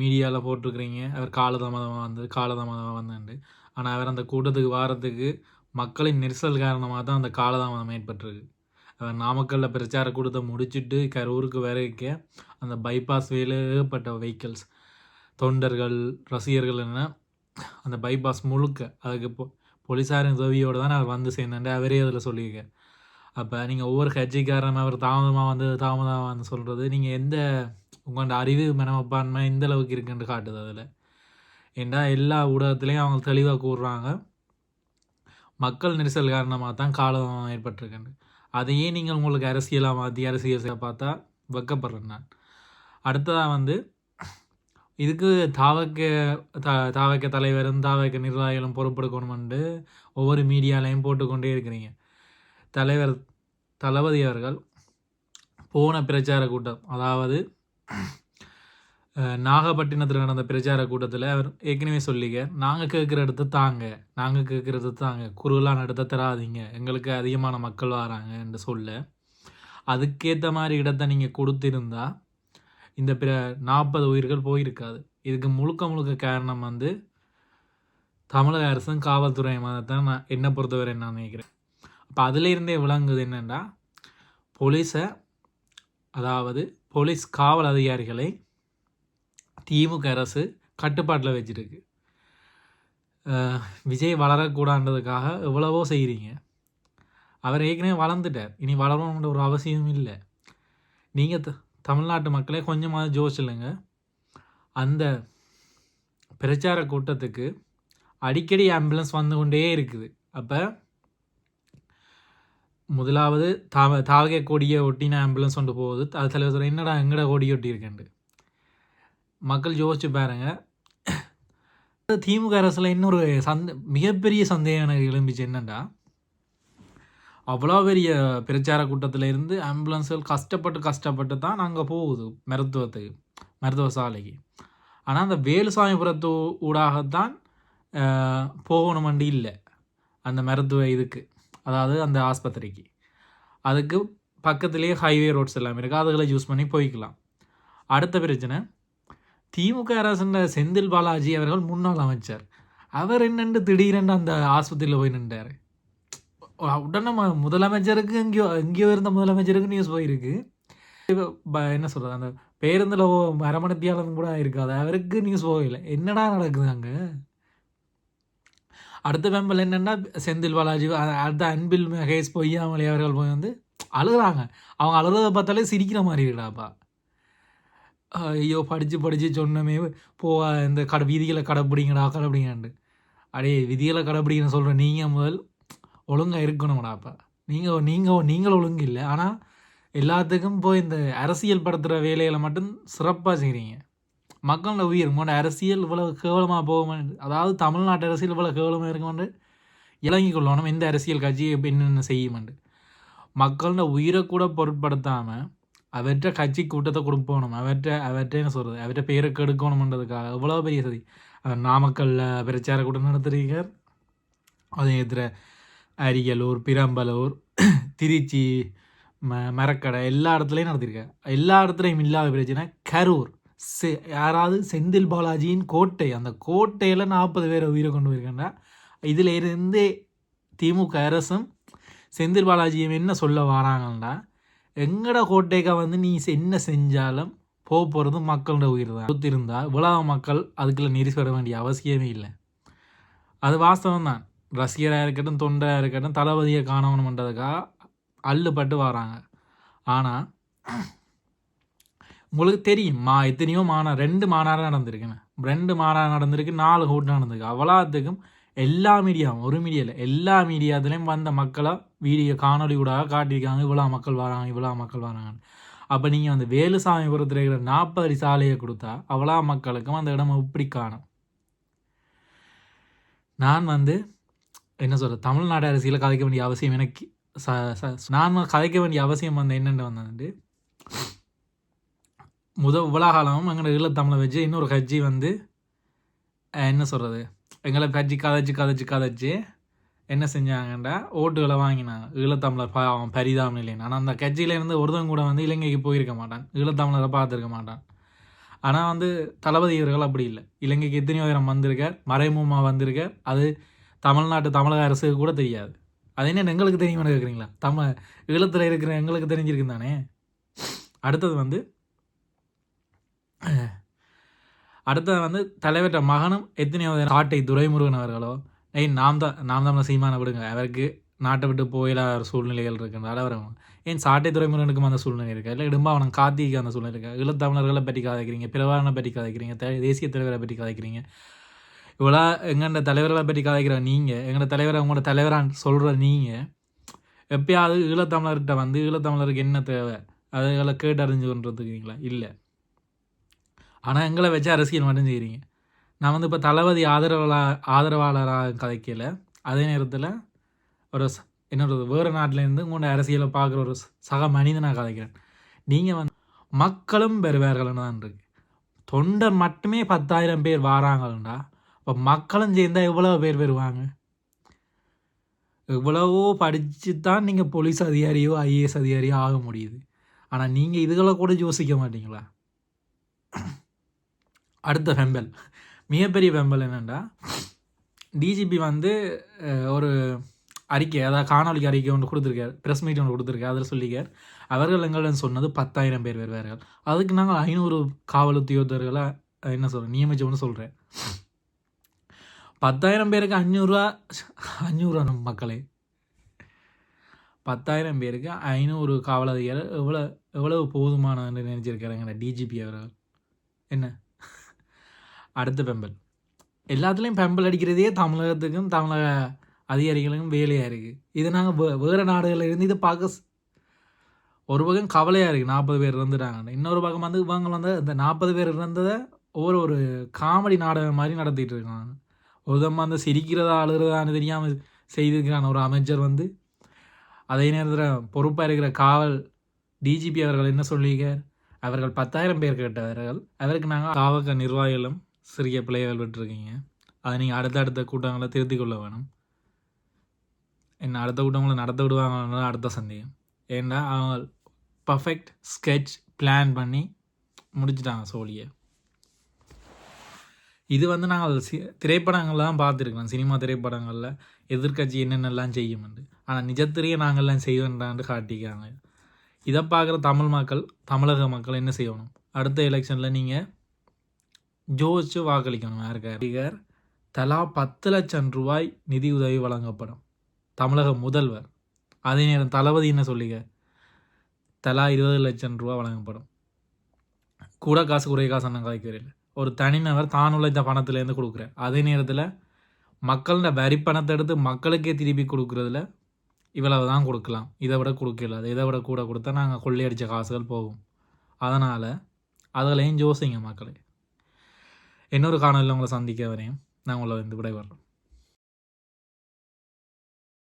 மீடியாவில் போட்டிருக்கிறீங்க. அவர் காலதாமதமாக வந்து காலதாமதமாக வந்தேன்ட்டு ஆனால் அவர் அந்த கூட்டத்துக்கு வாரத்துக்கு மக்களின் நெரிசல் காரணமாக தான் அந்த காலதாமதம் ஏற்பட்டிருக்கு. அவர் நாமக்கல்லில் பிரச்சார கூட்டத்தை முடிச்சுட்டு கரூருக்கு வரைக்க அந்த பைபாஸ் வேல ஏகப்பட்ட வெஹிக்கிள்ஸ் தொண்டர்கள் ரசிகர்கள் என்ன அந்த பைபாஸ் முழுக்க அதுக்கு பொ போலீஸாரின் உதவியோடு தான் அவர் வந்து சேர்ந்தேன் அவரே அதில் சொல்லியிருக்கேன் அப்போ நீங்கள் ஒவ்வொரு கட்சிக்காரமாக அவர் தாமதமாக வந்து தாமதமாக வந்து சொல்கிறது நீங்கள் எந்த உங்களோட அறிவு மனப்பான்மை எந்த அளவுக்கு இருக்குன்னு காட்டுது அதில். ஏன்னா எல்லா ஊடகத்துலேயும் அவங்க தெளிவாக கூறுறாங்க. மக்கள் நெரிசல் காரணமாக தான் காலம் ஏற்பட்டிருக்குன்னு அதையே நீங்கள் உங்களுக்கு அரசியலாக மாற்றி அரசியல் செய்ய பார்த்தா வெக்கப்படுறேன் நான். அடுத்ததாக வந்து இதுக்கு தாவக்க த தாவக்க தலைவரும் தாவக்க நிர்வாகிகளும் பொறுப்பெடுக்கணுமென்று ஒவ்வொரு மீடியாலையும் போட்டுக்கொண்டே இருக்கிறீங்க. தலைவர் தளபதி அவர்கள் போன பிரச்சார கூட்டம் அதாவது நாகப்பட்டினத்தில் நடந்த பிரச்சார கூட்டத்தில் அவர் ஏற்கனவே சொல்லிக்க நாங்கள் கேட்குற இடத்த தாங்க நாங்கள் கேட்குற இடத்த தாங்க. குறுகலான இடத்த தராதீங்க. எங்களுக்கு அதிகமான மக்கள் வராங்க என்று சொல்ல அதுக்கேற்ற மாதிரி இடத்த நீங்கள் கொடுத்திருந்தா இந்த பிற நாற்பது உயிர்கள் போயிருக்காது. இதுக்கு முழுக்க முழுக்க காரணம் வந்து தமிழக அரசும் காவல்துறையும் தான். நான் என்னை பொறுத்தவரை நான் நினைக்கிறேன். அப்போ அதிலிருந்தே விளங்குது என்னென்னா போலீஸை அதாவது போலீஸ் காவல் அதிகாரிகளை திமுக அரசு கட்டுப்பாட்டில் வச்சுருக்கு. விஜய் வளரக்கூடாதுன்றதுக்காக எவ்வளவோ செய்கிறீங்க அவர் ஏற்கனவே வளர்ந்துட்டார். இனி வளரணுன்ற ஒரு அவசியம் இல்லை. நீங்கள் த தமிழ்நாட்டு மக்களே கொஞ்சமாவது ஜோசில்லைங்க அந்த பிரச்சார கூட்டத்துக்கு அடிக்கடி ஆம்புலன்ஸ் வந்து கொண்டே இருக்குது. அப்போ முதலாவது தாவ தாவகை கொடியை ஒட்டின ஆம்புலன்ஸ் கொண்டு போகுது. அது தலைவர் சொல்ற, என்னடா எங்கடா கொடி ஒட்டியிருக்கேன்ட்டு? மக்கள் யோசிச்சு பாருங்க. திமுக அரசில் இன்னொரு சந்த மிகப்பெரிய சந்தேகம் எனக்கு எழும்பிச்சு என்னென்னா அவ்வளோ பெரிய பிரச்சார கூட்டத்தில் இருந்து ஆம்புலன்ஸ்கள் கஷ்டப்பட்டு கஷ்டப்பட்டு தான் நாங்கள் போகுது மருத்துவத்துக்கு மருத்துவ சாலைக்கு. ஆனால் அந்த வேலுசாமிபுரத்து ஊடாகத்தான் போகணும் வண்டி இல்லை. அந்த மருத்துவ இதுக்கு. அதாவது அந்த ஆஸ்பத்திரிக்கு. அதுக்கு பக்கத்துலேயே ஹைவே ரோட்ஸ் எல்லாமே இருக்குது அதுகளை யூஸ் பண்ணி போய்க்கலாம். அடுத்த பிரச்சனை திமுக அரசுன்ற செந்தில் பாலாஜி அவர்கள் முன்னாள் அமைச்சர். அவர் என்னண்டு திடீரென்று அந்த ஆஸ்பத்திரியில் போய் நின்றார்? உடனே ம- முதலமைச்சருக்கு எங்கேயோ எங்கேயோ இருந்த முதலமைச்சருக்கு நியூஸ் போயிருக்கு. இப்போ ப- என்ன சொல்கிறது அந்த பேருந்தில் அரமணத்தியாளன் கூட இருக்காது. அவருக்கு நியூஸ் போகலை என்னடா நடக்குது அங்கே? அடுத்த பெம்பல் என்னென்னா செந்தில் பாலாஜி அடுத்த அன்பில் மகேஷ் பொய்யாமலை அவர்கள் போய் வந்து அழுகுறாங்க. அவங்க அழுகிறத பார்த்தாலே சிரிக்கிற மாதிரி இருக்குடாப்பா. ஐயோ படித்து படித்து சொன்னமே போ இந்த கடை விதிகளை கடைப்பிடிங்கடா கடைப்பிடிங்கான்ட்டு அடே விதிகளை கடைப்பிடிக்கணும் சொல்கிற நீங்கள் முதல் ஒழுங்காக இருக்கணும்டாப்பா. நீங்கள் நீங்கள் நீங்கள் ஒழுங்கு இல்லை. ஆனால் எல்லாத்துக்கும் போய் இந்த அரசியல் படுத்துகிற வேலைகளை மட்டும் சிறப்பாக செய்கிறீங்க மக்களோட உயிர் உங்களோட அரசியல் இவ்வளவு கேவலமாக போகும். அதாவது தமிழ்நாட்டு அரசியல் இவ்வளோ கேவலமாக இருக்குமென்று இறங்கிக் கொள்ளணும் எந்த அரசியல் கட்சி என்னென்ன செய்யுமென்று மக்களோட உயிரை கூட பொருட்படுத்தாமல் அவற்றை கட்சி கூட்டத்தை கொடுப்போணும் அவற்றை அவற்ற என்ன சொல்கிறது அவற்ற பேரை கெடுக்கணுமன்றதுக்காக எவ்வளோ பெரிய சதி. அவர் நாமக்கல்ல பிரச்சார கூட்டம் நடத்துறீங்க அதே எதிர அரியலூர் பிரம்பலூர் திருச்சி ம மரக்கடை எல்லா இடத்துலையும் நடத்திருக்காரு. எல்லா இடத்துலையும் இல்லாத பிரச்சனை கரூர். செ யாராவது செந்தில் பாலாஜியின் கோட்டை அந்த கோட்டையில் நாற்பது பேரை உயிரை கொண்டு போயிருக்கேன்டா இதில் இருந்து திமுக அரசும் செந்தில் பாலாஜியும் என்ன சொல்ல வராங்கண்டா எங்கட கோட்டைக்கா வந்து நீ செ- என்ன செஞ்சாலும் போக போகிறது மக்களோட உயிர் தான். ஒத்திருந்தா உலக மக்கள் அதுக்குள்ள நெரிசல் வேண்டிய அவசியமே இல்லை. அது வாஸ்தவம் தான். ரசிகராக இருக்கட்டும் தொண்டராக இருக்கட்டும் தளபதியை காணணுன்றதுக்காக அள்ளுப்பட்டு வராங்க. ஆனால் உங்களுக்கு தெரியும். மா எத்தனையோ மாநா ரெண்டு மாநாடு நடந்திருக்குன்னு. ரெண்டு மாநாடு நடந்திருக்கு நாலு கூட்டம் நடந்திருக்கு. அவ்வளோத்துக்கும் எல்லா மீடியாவும் ஒரு மீடியா இல்லை எல்லா மீடியாத்துலேயும் வந்த மக்களை வீடியோ காணொலி கூட காட்டியிருக்காங்க. இவ்வளோ மக்கள் வராங்க இவ்வளோ மக்கள் வராங்கன்னு. அப்போ நீங்கள் அந்த வேலுசாமிபுரத்தில் இருக்கிற நாற்பது அடி சாலையை கொடுத்தா அவ்வளோ மக்களுக்கும் அந்த இடம் இப்படி காணும். நான் வந்து என்ன சொல்கிறது தமிழ்நாடு அரசியலில் கதைக்க வேண்டிய அவசியம் எனக்கு ச ச நான் கதைக்க வேண்டிய அவசியம் வந்து என்னென்னு வந்து முத உலகாலமும் எங்களோட ஈழத்தமிழை வச்சு இன்னொரு கட்சி வந்து என்ன சொல்கிறது எங்களை கட்சி கதைச்சு கதைச்சு கதைச்சு என்ன செஞ்சாங்கண்டா ஓட்டுகளை வாங்கினாங்க. ஈழத்தமிழர் பாவம் பரிதாபம் இல்லைன்னு. ஆனால் அந்த கட்சியிலேருந்து ஒருத்தன் கூட வந்து இலங்கைக்கு போயிருக்க மாட்டான். ஈழத்தமிழரை பார்த்துருக்க மாட்டான். ஆனால் வந்து தளபதி இவர்கள் அப்படி இல்லை. இலங்கைக்கு எத்தனையோ உயரம் வந்திருக்கார். மறைமுகமாக வந்திருக்கார். அது தமிழ்நாட்டு தமிழக அரசுக்கு கூட தெரியாது. அது என்ன எங்களுக்கு தெரியுமான்னு கேட்குறீங்களா தமிழ் ஈழத்தில் இருக்கிற எங்களுக்கு தெரிஞ்சிருக்கு தானே அடுத்தது வந்து அடுத்தது வந்து தலைவர்கிட்ட மகனும் எத்தனையோ காட்டை துரைமுருகன் அவர்களோ ஏய் நாம் தான் நாம் தான் சீமான விடுங்க. அவருக்கு நாட்டை விட்டு போயிடாத சூழ்நிலைகள் இருக்குனால அவர் ஏன் சாட்டை துறைமுருகனுக்கும் அந்த சூழ்நிலை இருக்கா? இல்லை இடும்பாவனம் கார்த்திக்கு அந்த சூழ்நிலை இருக்கா? ஈழத்தமிழர்களை பற்றி கதைக்கிறீங்க பிரபாரனை பற்றி கதைக்கிறீங்க த- தேசிய தலைவரை பற்றி கதைக்கிறீங்க. இவ்வளோ எங்கள்ட தலைவர்களை பற்றி கதைக்கிற நீங்கள் எங்களோட தலைவரை உங்களோட தலைவரான்னு சொல்கிற நீங்கள் எப்பயாவது ஈழத்தமிழர்கிட்ட வந்து ஈழத்தமிழருக்கு என்ன தேவை? அதுகளை கேட்டு அறிஞ்சு கொண்டிருக்கீங்களா இல்லை. ஆனால் எங்களை வச்சு அரசியல் மட்டும் செய்கிறீங்க நான் வந்து இப்போ தளபதி ஆதரவாளா ஆதரவாளராக கதைக்கல அதே நேரத்தில் ஒரு என்னோட வேறு நாட்டிலேருந்து உங்களோட அரசியலை பார்க்குற ஒரு சக மனிதனாக கதைக்கிறேன் நீங்கள் வந்து மக்களும் பெறுவார்கள்னு தான் இருக்கு. தொண்டர் மட்டுமே பத்தாயிரம் பேர் வாராங்கன்னா இப்போ மக்களும் சேர்ந்தால் எவ்வளோ பேர் வருவாங்க? எவ்வளவோ படித்து தான் நீங்கள் போலீஸ் அதிகாரியோ ஐஏஎஸ் அதிகாரியோ ஆக முடியுது. ஆனால் நீங்கள் இதுகளை கூட யோசிக்க மாட்டீங்களா? அடுத்த வெம்பல். மிகப்பெரிய வெம்பல் என்னென்னா டிஜிபி வந்து ஒரு அறிக்கை அதாவது காணொலிக்கு அறிக்கை ஒன்று கொடுத்துருக்காரு. ப்ரெஸ் மீட் ஒன்று கொடுத்துருக்காரு. அதில் சொல்லிக்கார் அவர்கள் எங்களிடம் சொன்னது பத்தாயிரம் பேர் வருவார்கள். அதுக்கு நாங்கள் ஐநூறு காவல் உத்தியோகத்தர்களை என்ன சொல்கிறேன் நியமிச்சோம்னு சொல்கிறேன் பத்தாயிரம் பேருக்கு அஞ்சூறுரூவா அஞ்சூறுரூவா நம்ம மக்களே. பத்தாயிரம் பேருக்கு ஐநூறு காவல் அதிகாரி எவ்வளோ எவ்வளவு போதுமானதுன்னு நினச்சிருக்காருங்க டிஜிபி அவர்கள். என்ன? அடுத்த பெம்பல். எல்லாத்துலேயும் பெம்பல் அடிக்கிறதே தமிழகத்துக்கும் தமிழக அதிகாரிகளுக்கும் வேலையாக இருக்குது இது நாங்கள் வே வேறு நாடுகளில் இருந்து இதை பார்க்க ஒரு பக்கம் கவலையாக இருக்குது நாற்பது பேர் இருந்துட்டாங்க இன்னொரு பக்கம் வந்து இவங்க வந்து இந்த நாற்பது பேர் இருந்ததை ஒவ்வொரு ஒரு காமெடி நாடகம் மாதிரி நடத்திட்டு இருக்காங்க. ஒரு தம்மா அந்த சிரிக்கிறதா அழுகிறதான்னு தெரியாமல் செய்திருக்கிறான் ஒரு அமைச்சர் வந்து அதே நேரத்தில் பொறுப்பாக இருக்கிற காவல் டிஜிபி அவர்கள் என்ன சொல்லியிருக்கார்? அவர்கள் பத்தாயிரம் பேர் கேட்டவர்கள். அதற்கு நாங்கள் காவக நிர்வாகிகளும் சிறிய பிள்ளைகள் விட்டுருக்கீங்க. அதை நீங்கள் அடுத்த அடுத்த கூட்டங்களை திருத்திக் கொள்ள வேணும். என்ன அடுத்த கூட்டங்களை நடத்த விடுவாங்கன்னு அடுத்த சந்தேகம். ஏன்னா அவங்க பர்ஃபெக்ட் ஸ்கெட்ச் பிளான் பண்ணி முடிச்சிட்டாங்க சோழியை. இது வந்து நாங்கள் சி திரைப்படங்கள்லாம் பார்த்துருக்கலாம் சினிமா திரைப்படங்களில் எதிர்க்கட்சி என்னென்னலாம் செய்யும்னு ஆனால் நிஜத்திலேயே நாங்கள்லாம் செய்வோன்றான்னு காட்டிக்காங்க இதை பார்க்குற தமிழ் மக்கள் தமிழக மக்கள் என்ன செய்யணும்? அடுத்த எலெக்ஷனில் நீங்கள் ஜோதிச்சு வாக்களிக்கணும். யாருக்கார் தலா பத்து லட்சம் ரூபாய் நிதி உதவி வழங்கப்படும். தமிழக முதல்வர். அதே நேரம் தளபதி என்ன சொல்லிக்க? தலா இருபது லட்சம் ரூபா வழங்கப்படும். கூட காசு குறைய காசு நான் கதைக்கிறேன் ஒரு தனிநபர் தான் உழைத்த பணத்துலேருந்து கொடுக்குறேன் அதே நேரத்தில் மக்களோட வரி பணத்தை எடுத்து மக்களுக்கே திருப்பி கொடுக்குறதுல இவ்வளவு தான் கொடுக்கலாம். இதை விட கொடுக்கல. இதை விட கூட கொடுத்தா நாங்கள் கொள்ளையடித்த காசுகள் போகும். அதனால் அதிலையும் ஜோசிங்க மக்களே. இன்னொரு காணொலியில் உங்களை சந்திக்க வரையும் நான் உங்களை வந்து விடைபெறேன்